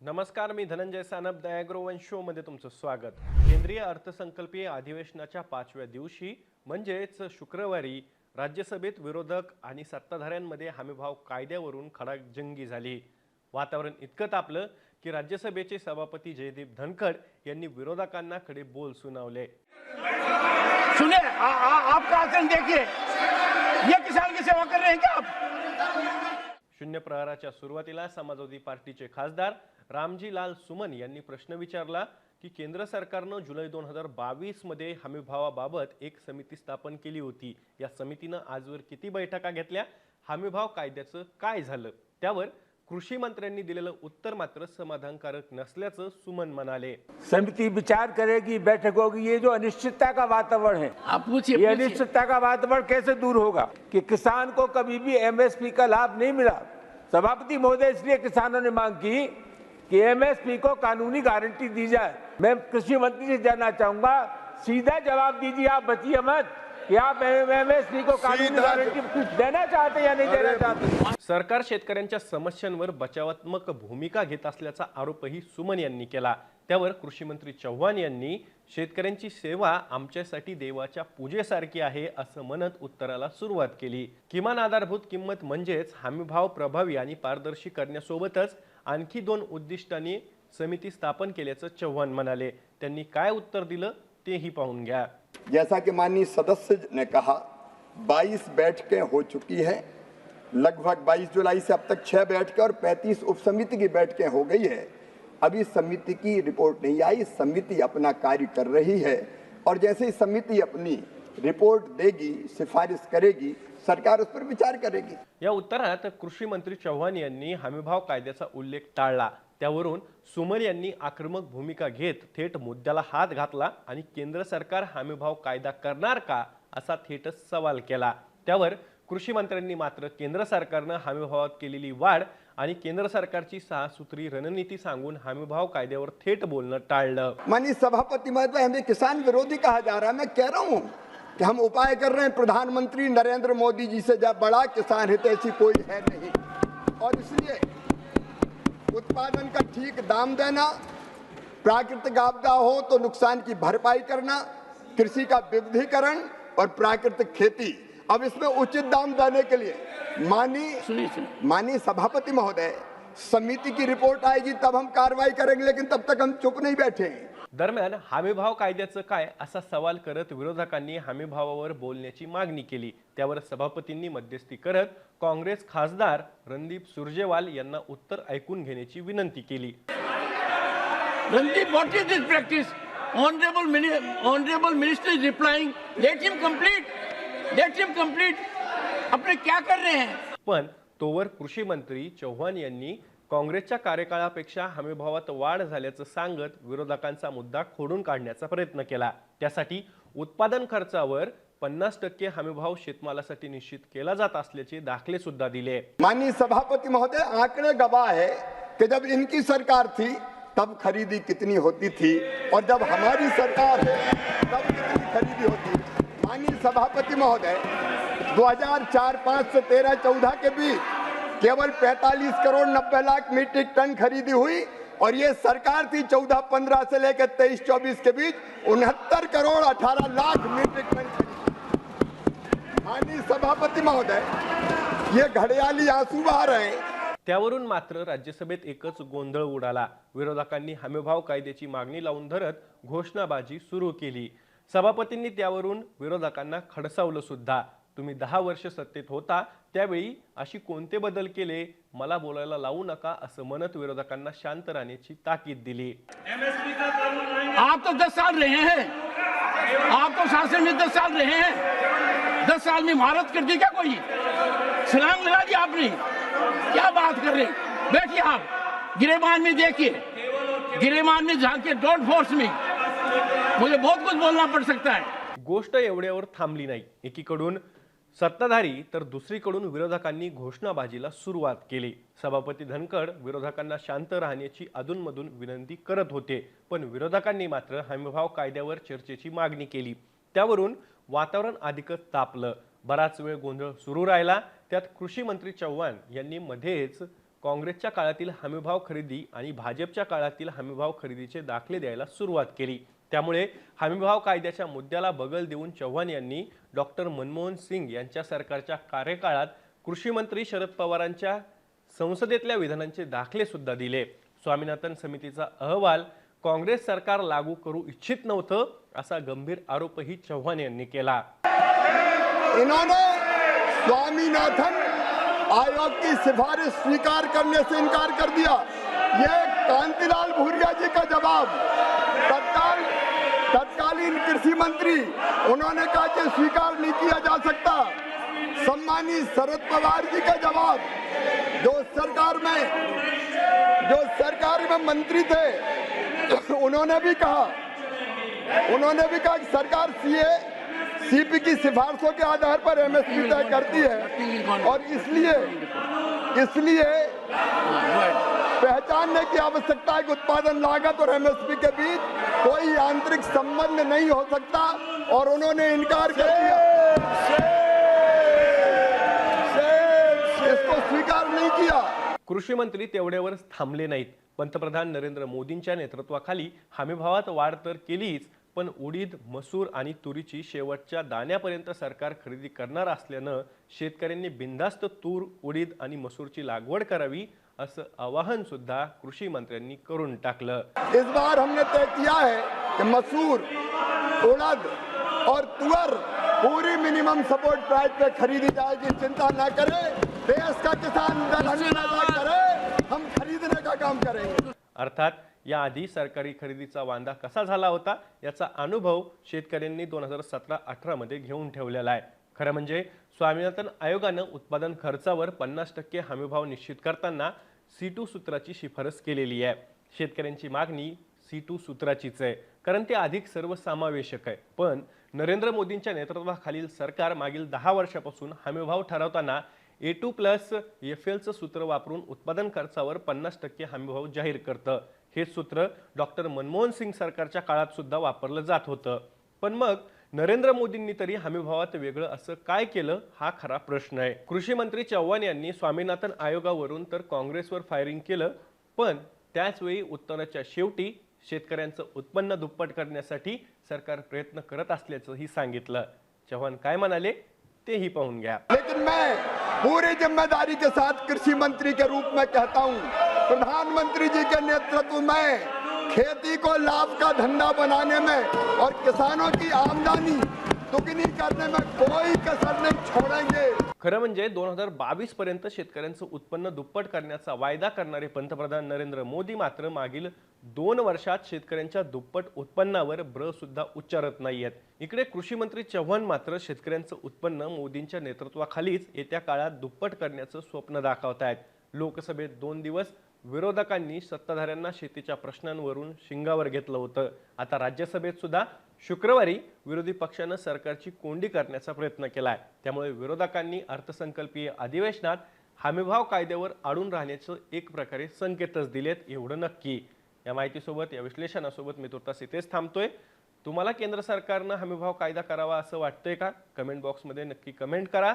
नमस्कार मी Dhananjay Sanap the agrowon show मध्ये तुमचं स्वागत. केंद्रीय अर्थसंकल्पीय अधिवेशनाच्या पाचव्या दिवशी म्हणजेच शुक्रवारी राज्यसभेत विरोधक आणि सत्ताधाऱ्यांमध्ये हमीभाव कायद्यावरून खडाजंगी झाली. वातावरण इतकं तापलं की राज्यसभेचे सभापती जयदीप धनखड यांनी विरोधकांना खडे बोल सुनावले. सुनिए आ, आ, आपका आसन देखिए। ये किसान की सेवा कर रहे हैं क्या आप? शून्य प्रहाराच्या सुरुवातीला समाजवादी पार्टीचे खासदार रामजी लाल सुमन यांनी प्रश्न विचारला की केंद्र सरकारनं जुलै दोन हजार बावीसमध्ये हमीभावाबाबत एक समिती स्थापन केली होती. या समितीनं आजवर किती बैठका घेतल्या? हमीभाव कायद्याचं काय झालं? त्यावर कृषी मंत्र्यांनी दिलेलं उत्तर मात्र समाधानकारक नसल्याचं सुमन म्हणाले. समिति विचार करेगी बैठक होगी. ये जो अनिश्चितता का वातावरण है आप पूछिए ये। अनिश्चितता का वातावरण कैसे दूर होगा? कि किसान को कभी भी एमएसपी का लाभ नहीं मिला। सभापति महोदय इसलिए किसानों ने मांग की कि एमएसपी को कानूनी गारंटी दी जाए। मैं कृषी मंत्री से जानना चाहूंगा सीधा जवाब दीजिए आप बचिए मत। कि आप एमएसपी को कानूनी गारंटी कुछ देना चाहते या नहीं देना चाहते? सरकार शेतकऱ्यांच्या समस्यांवर बचावात्मक भूमिका घेत असल्याचा आरोपही सुमन यांनी केला. त्यावर कृषी मंत्री चव्हाण यांनी शेतकऱ्यांची सेवा आमच्यासाठी देवाच्या पूजेसारखी आहे असं म्हणत उत्तराला सुरुवात केली. किमान आधारभूत किंमत म्हणजेच हमीभाव प्रभावी आणि पारदर्शी करण्यासोबतच आणखी दोन उद्दिष्टांनी समिती स्थापन केल्याचं चव्हाण म्हणाले. त्यांनी काय उत्तर दिलं तेही पाहून घ्या. जैसा कि माननीय सदस्य ने कहा 22 बैठकें हो चुकी हैं। लगभग 22 जुलाई से अब तक छह बैठकें और 35 उप समिति की बैठकें हो गई है। अभी समिति की रिपोर्ट नहीं आई, समिति अपना कार्य कर रही है और जैसे ही समिति अपनी रिपोर्ट देगी, सिफारिश करेगी, सरकार उस पर विचार करेगी। या उत्तरात कृषी मंत्री चव्हाण यांनी हमीभाव कायद्याचा उल्लेख टाळला. त्यावरून सुमर यांनी आक्रमक भूमिका घेत थेट मुद्द्याला हात घातला आणि केंद्र सरकार हमीभाव कायदा करणार का असा थेट सवाल केला. त्यावर कृषी मंत्र्यांनी मात्र केंद्र सरकारनं हमीभावात केलेली वाढ आणि केंद्र सरकारची सहा सूत्री रणनीती सांगून हमीभाव कायद्यावर थेट बोलणं टाळलं. माननीय सभापती महोदय हमें किसान विरोधी कहा जा रहा है? मैं कह रहा हूं कि हम उपाय कर रहे हैं। प्रधानमंत्री नरेंद्र मोदी जी से जब बड़ा किसान हितैषी कोई है नहीं। और इसलिए उत्पादन का ठीक दाम देना प्राकृतिक आपदा हो तो नुकसान की भरपाई करना कृषि का विविधीकरण और प्राकृतिक खेती। अब इसमें उचित दाम देने के लिए मानी मानी सभापति महोदय समिति की रिपोर्ट आएगी तब हम कार्रवाई करेंगे लेकिन तब तक हम चुप नहीं बैठेंगे। दरम्यान हमीभाव कायद्याचं काय असा सवाल करत विरोधकांनी हमीभावावर बोलण्याची मागणी केली त्यावर सभापतींनी मध्यस्थी करत काँग्रेस खासदार रणदीप सुरजेवाल यांना उत्तर ऐकून घेण्याची विनंती केली what is this practice? Honorable, mini- honorable minister is replying. Let him complete. Let him complete. अपने क्या कर रहे हैं पण तोवर कृषी मंत्री चव्हाण यांनी काँग्रेसच्या कार्यकाळापेक्षा हमीभावात वाढ झाल्याचं सांगत विरोधकांचा मुद्दा खोडून काढण्याचा प्रयत्न केला. त्यासाठी उत्पादन खर्चावर पन्नास टक्के हमीभाव शेतमालासाठी निश्चित केला जात असल्याचे दाखले सुद्धा दिले. माननीय सभापति महोदय आंकड़े गवाह है कि जब इनकी सरकार थी तब खरीदी कितनी होती थी और जब हमारी सरकार है तब कितनी खरीदी होती माननीय सभापति महोदय 2004-5 से 13-14 के बीच केवल 45 करोड़ 90 लाख मीट्रिक टन खरीदी हुई और ये सरकार थी 14-15 से लेकर 23-24 के बीच उनहत्तर करोड़ 18 लाख मीट्रिक टन माननीय सभापति महोदय ये घड़ियाली आंसू बहा रहे हैं। त्यावरून मात्र राज्यसभेत एकच गोंधळ उडाला. विरोधकांनी हमीभाव कायद्याची मागणी लावून धरत घोषणाबाजी सुरू केली. सभापतींनी त्यावरून विरोधकांना खडसावलं सुद्धा. तुम्ही दहा वर्ष सत्तेत होता त्यावेळी अशी कोणते बदल केले? मला बोलायला लावू नका असं म्हणत विरोधकांना शांत राहण्याची ताकीद दिली. आप तो दस साल रहे हैं। आप तो शासन में दस साल रहे हैं। दस साल में महारत कर दी क्या कोई? छलांग लगा दी आपने। क्या बात कर रहे हैं? बैठिए आप। गिरेबान में देखिए। गिरेबान में झांकिए डोंट फोर्स मी मुझे बहुत कुछ बोलना पड़ सकता है। गोष्ट एवढ्यावर थांबली नाही. एकीकडून सत्ताधारी तर दुसरीकडून विरोधकांनी घोषणाबाजीला सुरुवात केली. सभापती धनखड विरोधकांना शांत राहण्याची अधूनमधून विनंती करत होते पण विरोधकांनी मात्र हमीभाव कायद्यावर चर्चेची मागणी केली. त्यावरून वातावरण अधिकच तापलं. बराच वेळ गोंधळ सुरू राहिला. त्यात कृषी मंत्री चव्हाण यांनी मध्येच काँग्रेसच्या काळातील हमीभाव खरेदी आणि भाजपच्या काळातील हमीभाव खरेदीचे दाखले द्यायला सुरुवात केली. त्यामुळे हमीभाव कायद्याच्या मुद्द्याला बगल देऊन चव्हाण यांनी डॉक्टर मनमोहन सिंग यांच्या सरकारच्या कार्यकाळात कृषी मंत्री शरद पवारांच्या संसदेतल्या विधानांचे दाखले सुद्धा दिले. स्वामीनाथन समितीचा अहवाल काँग्रेस सरकार लागू करू इच्छित नव्हतं असा गंभीर आरोपही चव्हाण यांनी केला. स्वामीनाथन आयोग की सिफारिश स्वीकार करने से इनकार कर दिया. ये कांतिलाल भूरिया जी का जवाब तत्कालीन कृषि मंत्री, उन्होंने कहा कि स्वीकार नहीं किया जा सकता। सम्मानी शरद पवार जी का जवाब, जो सरकार में, जो सरकार में मंत्री थे, उन्होंने भी कहा। उन्होंने भी कहा कि सरकार सीए, सीपी की सिफारिशों के आधार पर एमएसपी तय करती है। और इसलिए इसलिए मानने की आवश्यकता है कि उत्पादन लागत और एमएसपी के बीच कोई आंतरिक संबंध नहीं हो सकता और उन्होंने इनकार कर दिया। इसको स्वीकार नहीं किया। कृषी मंत्री तेवढ्यावर थांबले नाहीत. पंतप्रधान नरेंद्र मोदींच्या नेतृत्वाखाली हमीभावात वाढ तर केलीच पण उडीद मसूर आणि तुरीची शेवटच्या दाण्यापर्यंत सरकार खरेदी करणार असल्यानं शेतकऱ्यांनी बिनधास्त तूर उडीद आणि मसूरची लागवड करावी असं आवाहन सुद्धा कृषी मंत्र्यांनी करून टाकलं. इस बार हमने तय किया है कि मसूर उड़द और तुअर पूरी मिनिमम सपोर्ट प्राइस पे खरीदी जाएगी। चिंता न करें। देश का किसान करे। हम खरीदने का काम करेंगे। अर्थात याआधी सरकारी खरेदीचा वांदा कसा झाला होता याचा अनुभव शेतकऱ्यांनी दोन हजार सतरा अठरामध्ये घेऊन ठेवलेला आहे. खरं म्हणजे स्वामीनाथन आयोगानं उत्पादन खर्चावर पन्नास टक्के हमीभाव निश्चित करताना सी टू सूत्राची शिफारस केलेली आहे. शेतकऱ्यांची मागणी सी टू सूत्राचीच आहे. कारण ते अधिक सर्वसमावेशक आहे. पण नरेंद्र मोदींच्या नेतृत्वाखालील सरकार मागील दहा वर्षापासून हमीभाव ठरवताना ए टू प्लस एफ एलचं सूत्र वापरून उत्पादन खर्चावर पन्नास टक्के हमीभाव जाहीर करतं. हे सूत्र डॉक्टर मनमोहन सिंग सरकारच्या काळात सुद्धा वापरलं जात होतं. पण मग नरेंद्र मोदींनी तरी हमीभावात वेगळं असं काय केलं हा खरा प्रश्न आहे. कृषी मंत्री चव्हाण यांनी स्वामीनाथन आयोगावरून तर काँग्रेसवर फायरिंग केलं पण त्याचवेळी उत्तराच्या शेवटी शेतकऱ्यांचं उत्पन्न दुप्पट करण्यासाठी सरकार प्रयत्न करत असल्याचंही सांगितलं. चव्हाण काय म्हणाले तेही पाहून घ्या. लेकिन मैं पूरी जिम्मेदारी के साथ कृषी मंत्री के रूप में कहता हूँ प्रधानमंत्री जी के नेतृत्व में खेती को लाभ का धंधा बनाने में और किसानों की आमदनी दुगनी करने में कोई कसर नहीं छोड़ेंगे। खरं म्हणजे दोन हजार बावीस पर्यंत शेतकऱ्यांचं उत्पन्न दुप्पट करण्याचा वायदा करणारे पंतप्रधान नरेंद्र मोदी मात्र मागील दोन वर्षात शेतकऱ्यांच्या दुप्पट उत्पन्नावर ब्र सुद्धा उच्चारत नाहीयेत इकडे कृषी मंत्री चव्हाण मात्र शेतकऱ्यांचं उत्पन्न मोदींच्या नेतृत्वाखालीच येत्या काळात दुप्पट करण्याचं स्वप्न दाखवत आहेत लोकसभेत दोन दिवस विरोधकांनी सत्ताधाऱ्यांना शेतीच्या प्रश्नांवरून शिंगावर घेतलं होतं. आता राज्यसभेत सुद्धा शुक्रवारी विरोधी पक्षानं सरकारची कोंडी करण्याचा प्रयत्न केलाय. त्यामुळे विरोधकांनी अर्थसंकल्पीय अधिवेशनात हमीभाव कायद्यावर अडून राहण्याचं एक प्रकारे संकेतच दिलेत एवढं नक्की. या माहितीसोबत या विश्लेषणासोबत मी तुर्तास इथेच थांबतोय. तुम्हाला केंद्र सरकारनं हमीभाव कायदा करावा असं वाटतंय का? कमेंट बॉक्समध्ये नक्की कमेंट करा.